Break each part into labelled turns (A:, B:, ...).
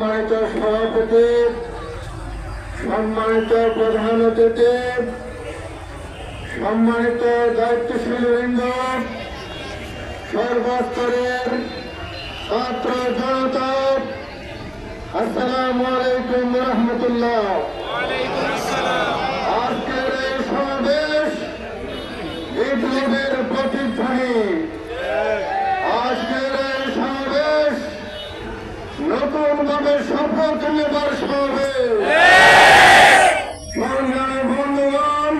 A: সম্মানিত সভাপতি সম্মানিত প্রধান অতিথি সম্মানিত দায়িত্বশীল বৃন্দ সর্বস্তরের ছাত্র জনতা আসসালামু আলাইকুম রহমতুল্লাহ আজকের এই সমাবেশ বিপ্লবের প্রতিধ্বনি আজকের এই সমাবেশ নতুন ভাবে শপথ নেবার সমাবেশ সংগ্রামী বন্ধুগণ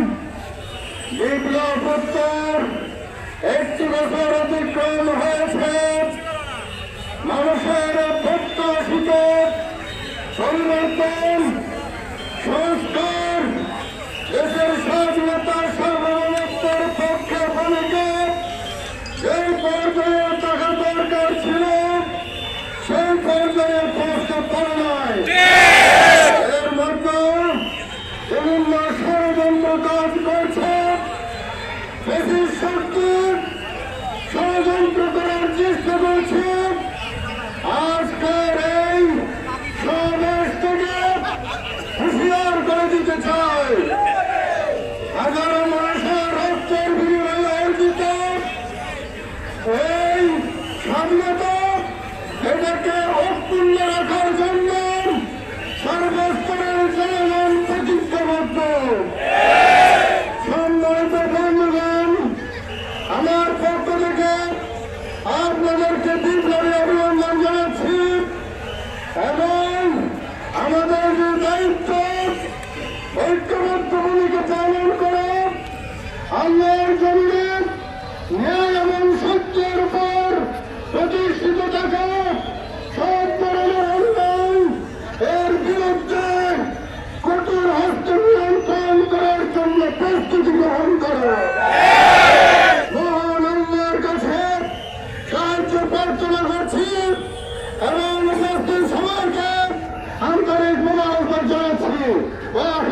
A: উত্তর একটি বছর অতিক্রম হয়েছে। মানুষের প্রত্যাশিত পরিবর্তন সংস্কার দেশের বেশি শক্তি ষড়যন্ত্র করার চেষ্টা করছে। আজকের এই সমাবেশ থেকে হুঁশিয়ার করে দিতে অর্জিত এই স্বাধীনতা এটাকে অক্ষুণ্ণ রাখার জন্য সর্বস্তরের জনগণ প্রতিজ্ঞাবদ্ধ সম্মানিত বন্ধুগণ আমার পক্ষ থেকে আপনাদেরকে বিপ্লবী অভিনন্দন জানাচ্ছি। এবং আমাদের যে দায়িত্ব, ঐক্যবদ্ধ ভূমিকা পালন করে আল্লাহর জমিনে ন্যায় এবং সত্যের উপর প্রতিষ্ঠিত থাকা সব ধরনের অন্যায় এর বিরুদ্ধে কঠোর হস্ত নিয়ন্ত্রণ করার জন্য প্রস্তুতি গ্রহণ করে। এবং উপস্থিত